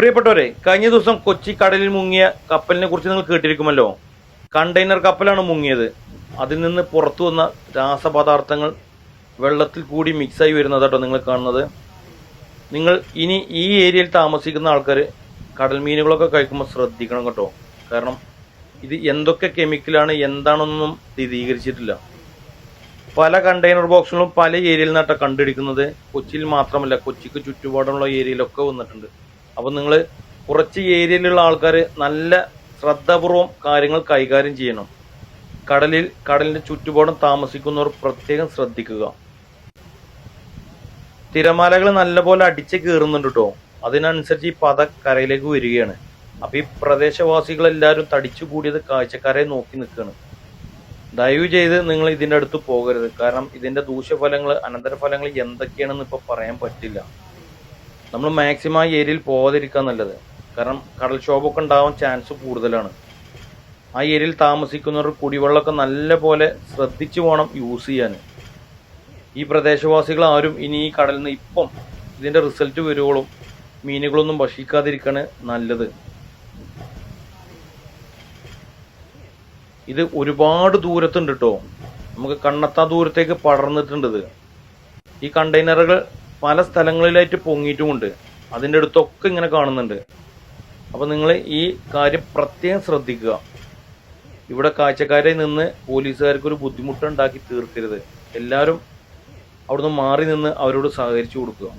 പ്രിയപ്പെട്ടവരെ കഴിഞ്ഞ ദിവസം കൊച്ചി കടലിൽ മുങ്ങിയ കപ്പലിനെ കുറിച്ച് നിങ്ങൾ കേട്ടിരിക്കുമല്ലോ. കണ്ടെയ്നർ കപ്പലാണ് മുങ്ങിയത്. അതിൽ നിന്ന് പുറത്തു വന്ന രാസപദാർത്ഥങ്ങൾ വെള്ളത്തിൽ കൂടി മിക്സായി വരുന്നത് കേട്ടോ നിങ്ങൾ കാണുന്നത്. നിങ്ങൾ ഇനി ഈ ഏരിയയിൽ താമസിക്കുന്ന ആൾക്കാർ കടൽ മീനുകളൊക്കെ കഴിക്കുമ്പോൾ ശ്രദ്ധിക്കണം കേട്ടോ. കാരണം ഇത് എന്തൊക്കെ കെമിക്കലാണ് എന്താണെന്നൊന്നും സ്ഥിരീകരിച്ചിട്ടില്ല. പല കണ്ടെയ്നർ ബോക്സുകളും പല ഏരിയയിൽ നിന്നാട്ടോ കണ്ടുപിടിക്കുന്നത്. കൊച്ചിയിൽ മാത്രമല്ല കൊച്ചിക്ക് ചുറ്റുപാടുള്ള ഏരിയയിലൊക്കെ വന്നിട്ടുണ്ട്. അപ്പം നിങ്ങൾ കുറച്ച് ഏരിയയിലുള്ള ആൾക്കാർ നല്ല ശ്രദ്ധാപൂർവം കാര്യങ്ങൾ കൈകാര്യം ചെയ്യണം. കടലിൽ കടലിന്റെ ചുറ്റുപാടും താമസിക്കുന്നവർ പ്രത്യേകം ശ്രദ്ധിക്കുക. തിരമാലകൾ നല്ലപോലെ അടിച്ച് കയറുന്നുണ്ട് കേട്ടോ അതിനനുസരിച്ച് ഈ പത കരയിലേക്ക് വരികയാണ്. അപ്പൊ ഈ പ്രദേശവാസികളെല്ലാവരും തടിച്ചു കൂടിയത് കാഴ്ചക്കാരെ നോക്കി നിൽക്കുകയാണ് ദയവ് ചെയ്ത് നിങ്ങൾ ഇതിന്റെ അടുത്ത് പോകരുത്. കാരണം ഇതിന്റെ ദൂഷ്യഫലങ്ങൾ അനന്തരഫലങ്ങൾ എന്തൊക്കെയാണെന്ന് ഇപ്പൊ പറയാൻ പറ്റില്ല. നമ്മൾ മാക്സിമം ആ ഏരിയയിൽ പോകാതിരിക്കാൻ നല്ലത്. കാരണം കടൽക്ഷോഭമൊക്കെ ഉണ്ടാവാൻ ചാൻസ് കൂടുതലാണ്. ആ ഏരിയയിൽ താമസിക്കുന്നവർ കുടിവെള്ളമൊക്കെ നല്ല പോലെ ശ്രദ്ധിച്ചു വേണം യൂസ് ചെയ്യാൻ. ഈ പ്രദേശവാസികൾ ആരും ഇനി ഈ കടലിൽ നിന്ന് ഇപ്പം ഇതിന്റെ റിസൾട്ട് വരുവോളും മീനുകളൊന്നും ഭക്ഷിക്കാതിരിക്കാണ് നല്ലത്. ഇത് ഒരുപാട് ദൂരത്തുണ്ട് കേട്ടോ നമുക്ക് കണ്ണത്താ ദൂരത്തേക്ക് പടർന്നിട്ടുണ്ട് ഈ കണ്ടെയ്നറുകൾ പല സ്ഥലങ്ങളിലായിട്ട് പൊങ്ങിയിട്ടുമുണ്ട്. അതിന്റെ അടുത്തൊക്കെ ഇങ്ങനെ കാണുന്നുണ്ട്. അപ്പോൾ നിങ്ങൾ ഈ കാര്യം പ്രത്യേകം ശ്രദ്ധിക്കുക. ഇവിടെ കാഴ്ചക്കാരെ നിന്ന് പോലീസുകാർക്ക് ഒരു ബുദ്ധിമുട്ടുണ്ടാക്കി തീർക്കരുത്. എല്ലാവരും അവിടുന്ന് മാറി നിന്ന് അവരോട് സഹകരിച്ചു കൊടുക്കുക.